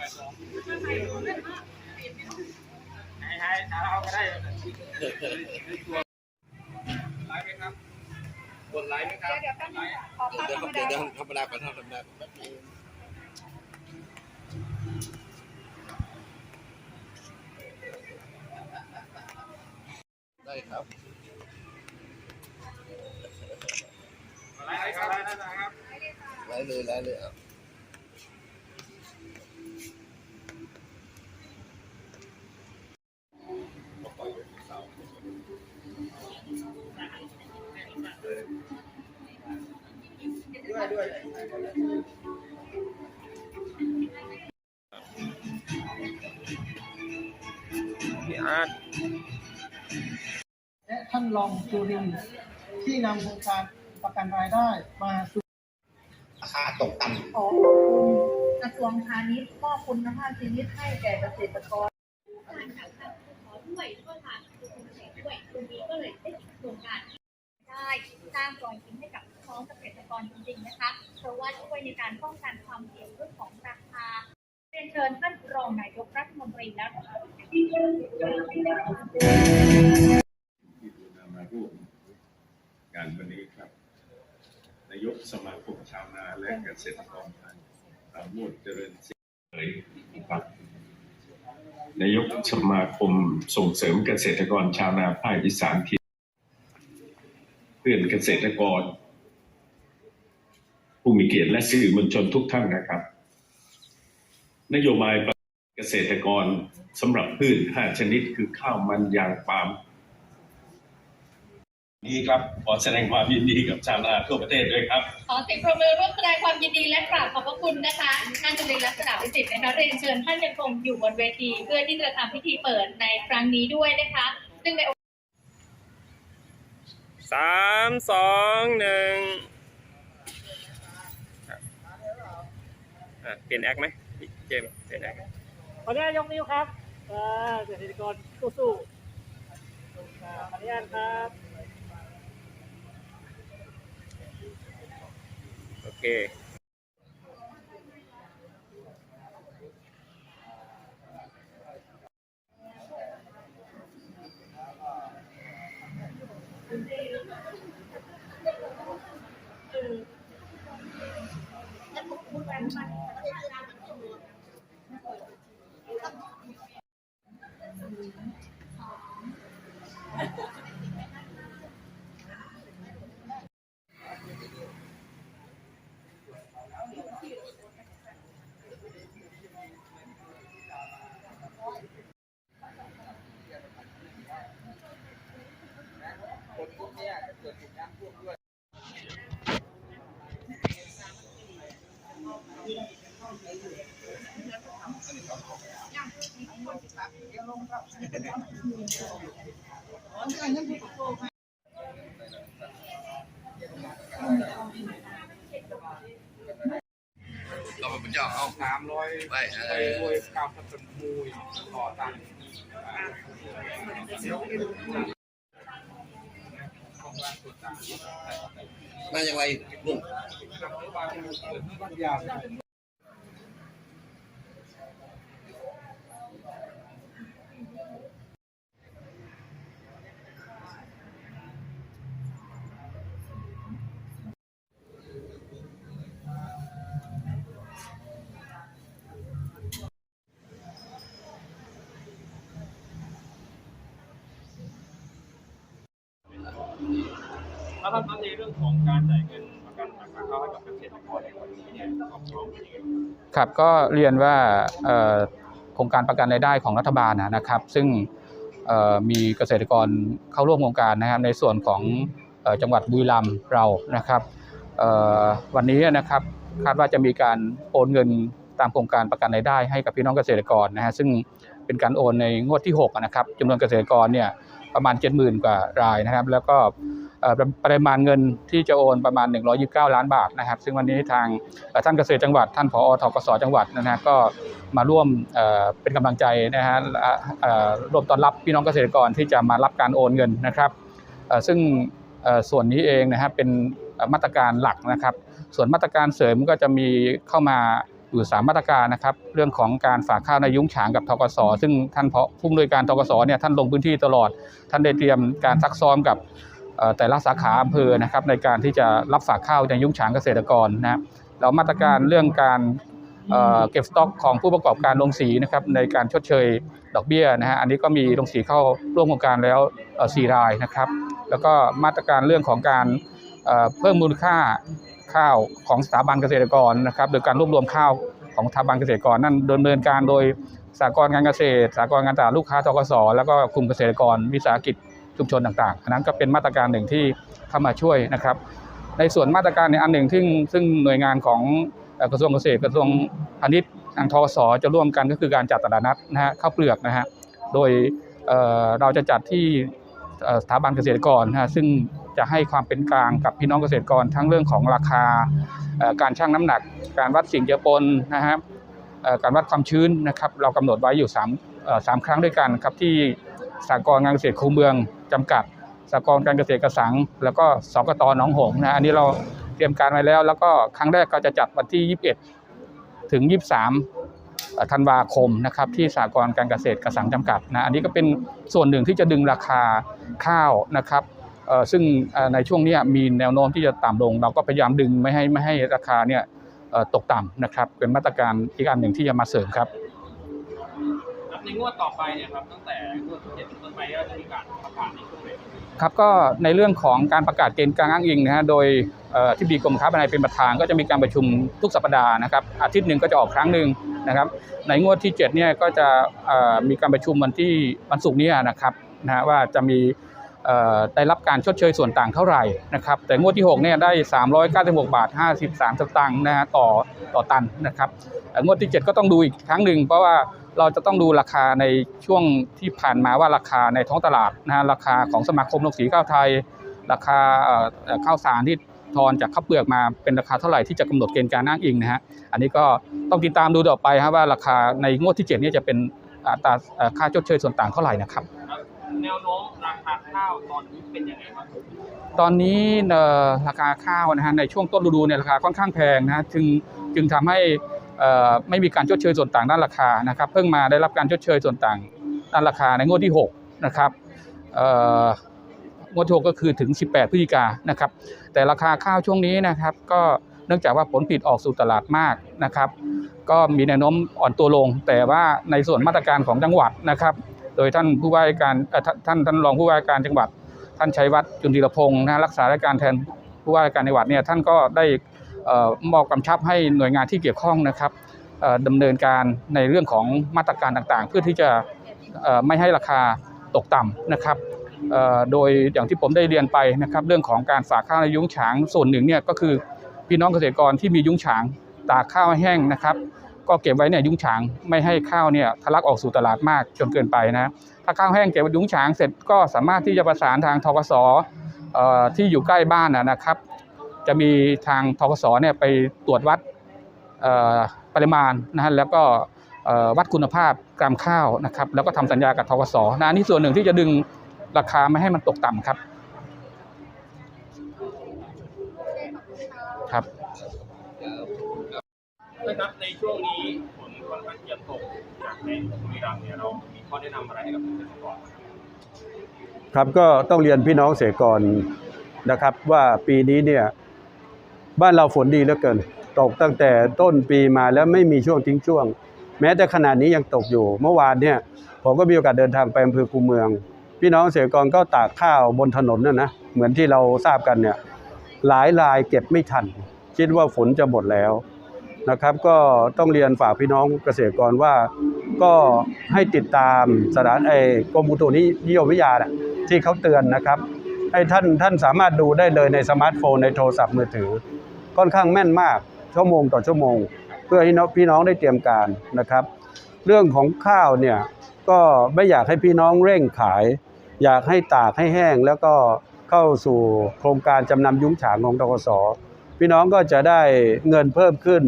ให้ให้เอาก็ได้ไลครับกดไลฟ์ไหมครับเดี๋ยวแป๊บนึงค่ะขอเดี๋ภายวพเดี๋ยวธรรมเดี๋ยวดาธรรมดาก่อนธรรมดาก่อนแป๊บนึงได้ครับไลฟ์ครับไลฟ์นะครับไล่เลยไล่เลยอะ ด้วยด้วยพี่อาร์ตและท่านรองจุรินทร์ที่นำโครงการประกันรายได้มาสู่ ราคาตกต่ำ ขอขอบคุณกระทรวงพาณิชย์มอบคุณภาพชีวิตให้แก่เกษตรกร การจากทางขอด้วยแล้วก็ทางกระทรวงเกษตรด้วยตรงนี้ก็เลยได้โครงการได้สร้างรอยยิ้มให้กับ พี่น้องเกษตรกรจริงๆนะคะ เพราะว่าช่วยในการป้องกันความเสี่ยงเรื่องของราคาเรียนเชิญท่านรองนายกรัฐมนตรีและรัฐมนตรีที่ดูนามาร่วมงานวันนี้ครับ นายกสมาคมชาวนาและเกษตรกรไทยปราโมดเจริญศรีเผยครับนายกสมาคมส่งเสริมเกษตรกรชาวนาภาคอีสานที่เพื่อนเกษตรกร ผู้มีเกียรติและสื่อมวลชนทุกท่านนะครับ นโยบายเกษตรกรสำหรับพืช5ชนิดคือข้าวมันยางปาล์มนี่ครับขอแสดงความยินดีกับชาวนาทั่วประเทศด้วยครับ ขอเสียงปรบมือร่วมแสดงความยินดีและกราบขอบพระคุณนะคะท่านจุลินลักษณะวิสิทธิ์นะคะเรียนเชิญท่านยังคงอยู่บนเวที เพื่อที่จะทำพิธีเปิดในครั้งนี้ด้วยนะคะ ซึ่งในสามสองหนึ่งอะ เปลี่ยนแอคไหมพี่เจมส์เปลี่ยนแอคขออนุญาตยกนิ้วครับเอ่อเกษตรกรสู้ๆอ่าขออนุญาตครับโอเค เราเป็นเจ้าเอาสามร้อยไปเอไปอรวยเก้าพันจนมุยต่อตังค์ของร้านสุดต่าง มาอย่างไรลุง ถ้าท่านในเรื่องของการจ่ายเงินประกันราคาข้าวให้กับเกษตรกรในวันนี้เนี่ยครอมเป็นยังไงบ้างครับก็เรียนว่าโครงการประกันรายได้ของรัฐบาลนะครับ ซึ่งมีเกษตรกรเข้าร่วมโครงการนะครับในส่วนของจังหวัดบุรีรัมย์เรานะครับวันนี้นะครับคาดว่าจะมีการโอนเงินตามโครงการประกันรายได้ให้กับพี่น้องเกษตรกรนะฮะซึ่งเป็นการโอนในงวดที่6นะครับจำนวนเกษตรกรเนี่ยประมาณ 70,000 กว่ารายนะครับ แล้วก็ ปริมาณเงินที่จะโอนประมาณ 129 ล้านบาทนะครับ ซึ่งวันนี้ทางท่านเกษตรจังหวัด ท่านผอทกสจังหวัดนะฮะก็มาร่วมเป็นกำลังใจนะฮะร่วมต้อนรับพี่น้องเกษตรกรที่จะมารับการโอนเงินนะครับซึ่งส่วนนี้เองนะฮะเป็นมาตรการหลักนะครับ ส่วนมาตรการเสริมก็จะมีเข้ามาอยู่สามมาตรการนะครับ เรื่องของการฝากข้าวในยุ้งฉางกับทกสซึ่งท่านเพาะผู้อำนวยการทกสเนี่ยท่านลงพื้นที่ตลอด ท่านได้เตรียมการซักซ้อมกับ แต่ละสาขาอำเภอนะครับในการที่จะรับฝากข้าวในยุ้งฉางเกษตรกรนะครับแล้วมาตรการเรื่องการเเก็บสต็อกของผู้ประกอบการโรงสีนะครับในการชดเชยดอกเบี้ยนะฮะอันนี้ก็มีโรงสีเข้าร่วมโครงการแล้วเอ่อสี่รายนะครับ แล้วก็มาตรการเรื่องของการเเพิ่มมูลค่าข้าวของสถาบันเกษตรกรนะครับ โดยการรวบรวมข้าวของสถาบันเกษตรกร นั่นดำเนินการโดยสากลการเกษตร สากลการตลาดลูกค้าทกสแล้วก็กลุ่มเกษตรกรวิสาหกิจ ชุมชนต่างๆ อันนั้นก็เป็นมาตรการหนึ่งที่เข้ามาช่วยนะครับ ในส่วนมาตรการในอันหนึ่งซึ่งซึ่งหน่วยงานของกระทรวงเกษตรกระทรวงพาณิชย์ทางทกสจะร่วมกันก็คือการจัดตลาดนัดนะฮะข้าวเปลือกนะฮะโดยเเราจะจัดที่สถาบันเกษตรกรนะฮะซึ่งจะให้ความเป็นกลางกับพี่น้องเกษตรกร ทั้งเรื่องของราคาการชั่งน้ำหนัก การวัดสิ่งเจือปนนะฮะเอ่อการวัดความชื้นนะครับ เรากำหนดไว้อยู่3เอ่อสามครั้งด้วยกันครับที่สากลการเกษตรคูเมือง จำกัดสากลการเกษตรกระสัง แล้วก็สกตหนองหงนะอันนี้เราเตรียมการไว้แล้ว แล้วก็ครั้งแรกก็จะจัดวันที่ 21 ถึง 23ธันวาคมนะครับที่สากลการเกษตรกระสังจำกัดนะอันนี้ก็เป็นส่วนหนึ่งที่จะดึงราคาข้าวนะครับซึ่งในช่วงนี้มีแนวโน้มที่จะต่ำลง เราก็พยายามดึงไม่ให้ไม่ให้ราคาเนี่ยตกต่ำนะครับ เป็นมาตรการอีกอันหนึ่งที่จะมาเสริมครับ ในงวดต่อไปเนี่ยครับตั้งแต่งวดที่เจ็ดเป็นต้นไปก็จะมีการประกาศในช่วงไหนครับครับก็ในเรื่องของการประกาศเกณฑ์การอ้างอิงนะฮะโดยที่ดีกรมค้าภายในเป็นประธานก็จะมีการประชุมทุกสัปดาห์นะครับอาทิตย์หนึ่งก็จะออกครั้งหนึ่งนะครับ ในงวดที่7เนี่ยก็จะมีการประชุมวันที่วันศุกร์นี้นะครับนะฮะว่าจะมีได้รับการชดเชยส่วนต่างเท่าไหร่นะครับ แต่งวดที่6เนี่ยได้ 396 บาท 53สตางค์นะฮะต่อต่อตันนะครับเอ่งวดที่ 7 ก็ต้องดูอีกครั้งหนึ่งเพราะว่า เราจะต้องดูราคาในช่วงที่ผ่านมาว่าราคาในท้องตลาดนะฮะราคาของสมาคมโรงสีข้าวไทย ราคาเอ่อเอ่อข้าวสารที่ทอนจากข้าวเปลือกมาเป็นราคาเท่าไหร่ที่จะกำหนดเกณฑ์การอ้างอิงนะฮะอันนี้ก็ต้องติดตามดูต่อไปครับว่าราคาในงวดที่7เนี่ยจะเป็นอัตราเอ่อค่าชดเชยส่วนต่างเท่าไหร่นะครับครับแนวโน้มราคาข้าวตอนนี้เป็นยังไงบ้างครับตอนนี้เอ่อราคาข้าวนะฮะในช่วงต้นฤดูเนี่ยราคาค่อนข้างแพงนะฮะจึงจึงทำให้เอ่อ ไม่มีการชดเชยส่วนต่างด้านราคานะครับ เพิ่งมาได้รับการชดเชยส่วนต่างด้านราคาในงวดที่6นะครับงวดที่6ก็คือถึง 18 พฤศจิกายนนะครับ แต่ราคาข้าวช่วงนี้นะครับ ก็เนื่องจากว่าผลผลิตออกสู่ตลาดมากนะครับ ก็มีแนวโน้มอ่อนตัวลง แต่ว่าในส่วนมาตรการของจังหวัดนะครับ โดยท่านผู้ว่าการท่านท่านรองผู้ว่าการจังหวัด ท่านชัยวัฒน์จุนทีรพงศ์นะรักษาราชการแทนผู้ว่าการจังหวัดเนี่ยท่านก็ได้ มอบกำชับให้หน่วยงานที่เกี่ยวข้องนะครับดำเนินการในเรื่องของมาตรการต่างๆ เพื่อที่จะไม่ให้ราคาตกต่ำนะครับโดยอย่างที่ผมได้เรียนไปนะครับ เรื่องของการฝากข้าวในยุ้งฉางส่วนหนึ่งเนี่ยก็คือพี่น้องเกษตรกรที่มียุ้งฉางตากข้าวแห้งนะครับ ก็เก็บไว้เนี่ยยุ้งฉางไม่ให้ข้าวเนี่ยทะลักออกสู่ตลาดมากจนเกินไปนะถ้าข้าวแห้งเก็บไว้ยุ้งฉางเสร็จก็สามารถที่จะประสานทางทกสที่อยู่ใกล้บ้านนะครับ จะมีทางทกสเนี่ยไปตรวจวัดเอ่อปริมาณนะฮะแล้วก็เอ่อวัดคุณภาพกรัมข้าวนะครับ แล้วก็ทำสัญญากับทกสนะอันนี่ส่วนหนึ่งที่จะดึงราคาไม่ให้มันตกต่ำครับครับนะครับในช่วงนี้ฝนค่อนข้างจะตกจากในบุรีรัมย์เนี่ยเรามีข้อแนะนำอะไรให้กับเกษตรกรบ้างครับครับก็ต้องเรียนพี่น้องเกษตรกรนะครับ ว่าปีนี้เนี่ย บ้านเราฝนดีเหลือเกิน ตกตั้งแต่ต้นปีมาแล้วไม่มีช่วงทิ้งช่วง แม้แต่ขนาดนี้ยังตกอยู่ เมื่อวานเนี่ยผมก็มีโอกาสเดินทางไปอำเภอคูเมือง พี่น้องเกษตรกรก็ตากข้าวบนถนนน่ะนะเหมือนที่เราทราบกันเนี่ยหลายรายเก็บไม่ทัน คิดว่าฝนจะหมดแล้วนะครับ ก็ต้องเรียนฝากพี่น้องเกษตรกรว่าก็ให้ติดตามสถานไอกรมอุตุนิยมวิทยาน่ะที่เขาเตือนนะครับให้ท่านท่านสามารถดูได้เลยในสมาร์ทโฟนในโทรศัพท์มือถือ ค่อนข้างแม่นมากชั่วโมงต่อชั่วโมง เพื่อให้นพี่น้องได้เตรียมการนะครับ เรื่องของข้าวเนี่ยก็ไม่อยากให้พี่น้องเร่งขาย อยากให้ตากให้แห้ง แล้วก็เข้าสู่โครงการจำนำยุ้งฉางของทกสพี่น้องก็จะได้เงินเพิ่มขึ้น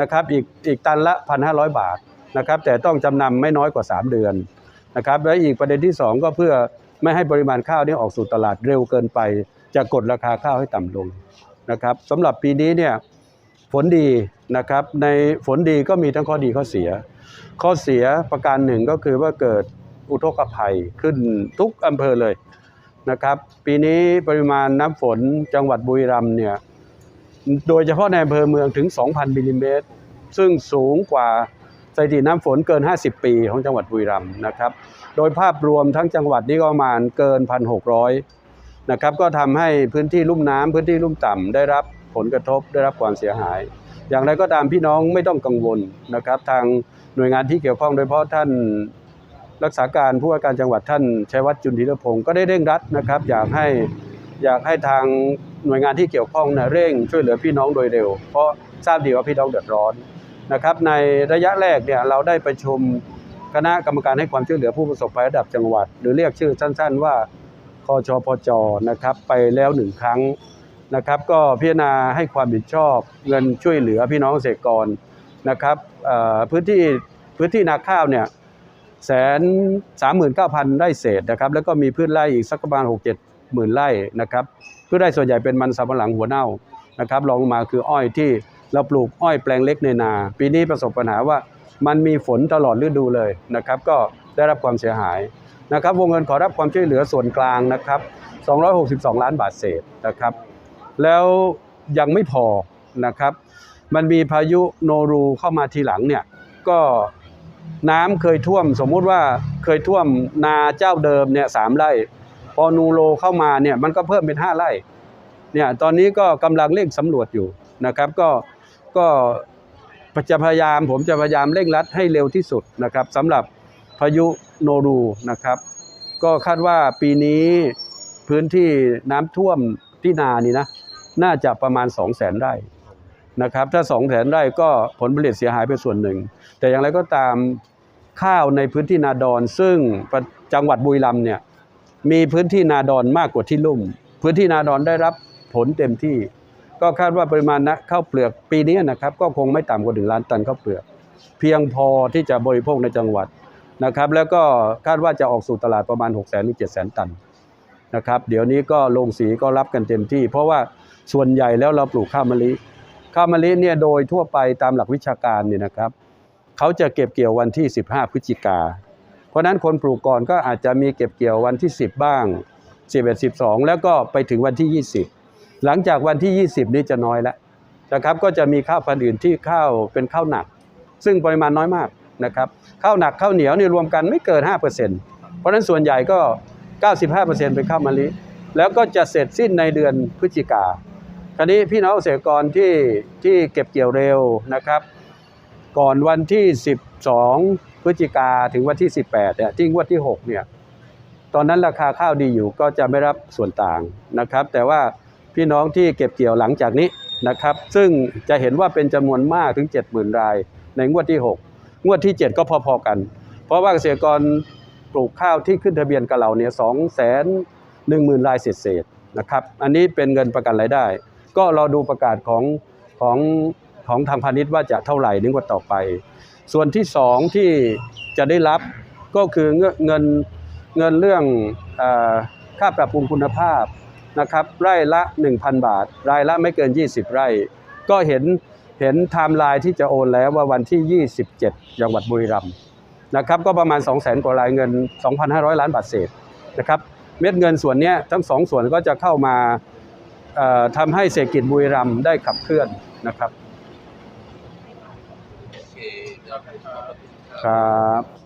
นะครับอีกอีกตันละ 1,500 บาทนะครับแต่ต้องจำนำไม่น้อยกว่า 3 เดือนนะครับและอีกประเด็นที่ 2 ก็เพื่อไม่ให้ปริมาณข้าวนี้ออกสู่ตลาดเร็วเกินไป จะกดราคาข้าวให้ต่ำลง นะครับสำหรับปีนี้เนี่ยฝนดีนะครับในฝนดีก็มีทั้งข้อดีข้อเสีย ข้อเสียประการหนึ่งก็คือว่าเกิดอุทกภัยขึ้นทุกอำเภอเลยนะครับ ปีนี้ปริมาณน้ำฝนจังหวัดบุรีรัมย์เนี่ยโดยเฉพาะในอำเภอเมืองถึง 2,000มิลลิเมตร ซึ่งสูงกว่าสถิติน้ำฝนเกิน 50 ปีของจังหวัดบุรีรัมย์นะครับ โดยภาพรวมทั้งจังหวัดนี้ก็ประมาณเกิน 1,600 นะครับ ก็ทำให้พื้นที่ลุ่มน้ำพื้นที่ลุ่มต่ำได้รับผลกระทบได้รับความเสียหาย อย่างไรก็ตามพี่น้องไม่ต้องกังวลนะครับ ทางหน่วยงานที่เกี่ยวข้องโดยเฉพาะท่านรักษาการผู้ว่าการจังหวัดท่านชัยวัฒน์จุนทิรพงศ์ก็ได้เร่งรัดนะครับ อยากให้อยากให้ทางหน่วยงานที่เกี่ยวข้องนะเร่งช่วยเหลือพี่น้องโดยเร็ว เพราะทราบดีว่าพี่น้องเดือดร้อนนะครับ ในระยะแรกเนี่ยเราได้ประชุมคณะกรรมการให้ความช่วยเหลือผู้ประสบภัยระดับจังหวัด หรือเรียกชื่อสั้น ๆ ว่า คชพจนะครับไปแล้วหนึ่งครั้งนะครับ ก็พิจารณาให้ความผิดชอบเงินช่วยเหลือพี่น้องเกษตรกรนะครับพื้นที่พื้นที่นาข้าวเนี่ยแสนสามหมื่นเก้าพันไร่เศษนะครับแล้วก็มีพืชไร่อีกสักประมาณหกเจ็ดหมื่นไร่นะครับพืชไร่ส่วนใหญ่เป็นมันสำปะหลังหัวเน่านะครับรองลงมาคืออ้อยที่เราปลูกอ้อยแปลงเล็กในนา ปีนี้ประสบปัญหาว่ามันมีฝนตลอดฤดูเลยนะครับ ก็ได้รับความเสียหาย นะครับวงเงินขอรับความช่วยเหลือส่วนกลางนะครับ 262 ล้านบาทเศษนะครับ แล้วยังไม่พอนะครับ มันมีพายุโนรูเข้ามาทีหลังเนี่ยก็น้ำเคยท่วม สมมุติว่าเคยท่วมนาเจ้าเดิมเนี่ยสามไร่ พอนูโรเข้ามาเนี่ยมันก็เพิ่มเป็นห้าไร่เนี่ยตอนนี้ก็กำลังเร่งสำรวจอยู่นะครับ ก็ก็จะพยายามผมจะพยายามเร่งรัดให้เร็วที่สุดนะครับสำหรับพายุ โนรูนะครับ ก็คาดว่าปีนี้พื้นที่น้ำท่วมที่นานี่นะน่าจะประมาณ 2 0 0แสนไร่นะครับ ถ้า 2 0 0แสนไร่ก็ผลผลิตเสียหายไปส่วนหนึ่ง แต่อย่างไรก็ตามข้าวในพื้นที่นาดอน ซึ่งจังหวัดบุรีรัมย์เนี่ยมีพื้นที่นาดอนมากกว่าที่ลุ่ม พื้นที่นาดอนได้รับผลเต็มที่ ก็คาดว่าปริมาณนะข้าวเปลือกปีนี้นะครับ ก็คงไม่ต่ำกว่าถึงล้านตันข้าวเปลือก เพียงพอที่จะบริโภคในจังหวัด นะครับแล้วก็คาดว่าจะออกสู่ตลาดประมาณ 6 0 0 0 0ถึง7 0 0 0 0 ตันนะครับเดี๋ยวนี้ก็ลงสีก็รับกันเต็มที่ เพราะว่าส่วนใหญ่แล้วเราปลูกข้าวมะลิข้าวมะลิเนี่ยโดยทั่วไปตามหลักวิชาการเนี่ยนะครับเขาจะเก็บเกี่ยววันที่ 15 พฤศจิกา เพราะฉะนั้นคนปลูกก่อนก็อาจจะมีเก็บเกี่ยววันที่ 10 บ้าง 11 12 แล้วก็ไปถึงวันที่ 20 หลังจากวันที่ 20 นี้จะน้อยแล้วนะครับก็จะมีข้าวพันธุ์อื่นที่ข้าวเป็นข้าวหนัก ซึ่งปริมาณน้อยมาก นะครับข้าวหนักข้าวเหนียวเนี่ยรวมกันไม่เกิน 5%เพราะฉะนั้นส่วนใหญ่ก็ 95%เป็นข้าวมะลิแล้วก็จะเสร็จสิ้นในเดือนพฤศจิกาคราวนี้พี่น้องเกษตรกรที่ที่เก็บเกี่ยวเร็วนะครับ ก่อนวันที่ 12 พฤศจิกาถึงวันที่ 18เนี่ยที่งวดที่ 6 เนี่ยตอนนั้นราคาข้าวดีอยู่ก็จะไม่รับส่วนต่างนะครับ แต่ว่าพี่น้องที่เก็บเกี่ยวหลังจากนี้นะครับ ซึ่งจะเห็นว่าเป็นจำนวนมากถึง 70,000 รายในงวดที่ 6 งวดที่ 7 ก็พอๆกัน เพราะว่าเกษตรกรปลูกข้าวที่ขึ้นทะเบียนกับเราเนี่ยสองแสนหนึ่งหมื่นรายเศษๆนะครับ อันนี้เป็นเงินประกันรายได้ ก็รอดูประกาศของของของทางพาณิชย์ว่าจะเท่าไหร่นึงว่าต่อไป ส่วนที่สองที่จะได้รับก็คือเงินเงินเงินเรื่องอค่าปรับปรุงคุณภาพนะครับไร่ละ 1,000 บาท รายละไม่เกิน 20 ไร่ ก็เห็น เห็นไทม์ไลน์ที่จะโอนแล้วว่าวันที่ 27 จังหวัดบุรีรัมย์นะครับก็ประมาณ 2 0 0แสนกว่ารายเงิน 2,500 ล้านบาทเศษนะครับเม็ดเงินส่วนเนี้ยทั้งสองส่วนก็จะเข้ามาเอ่อทำให้เศรษฐกิจบุรีรัมย์ได้ขับเคลื่อนนะครับโอเคครับครับ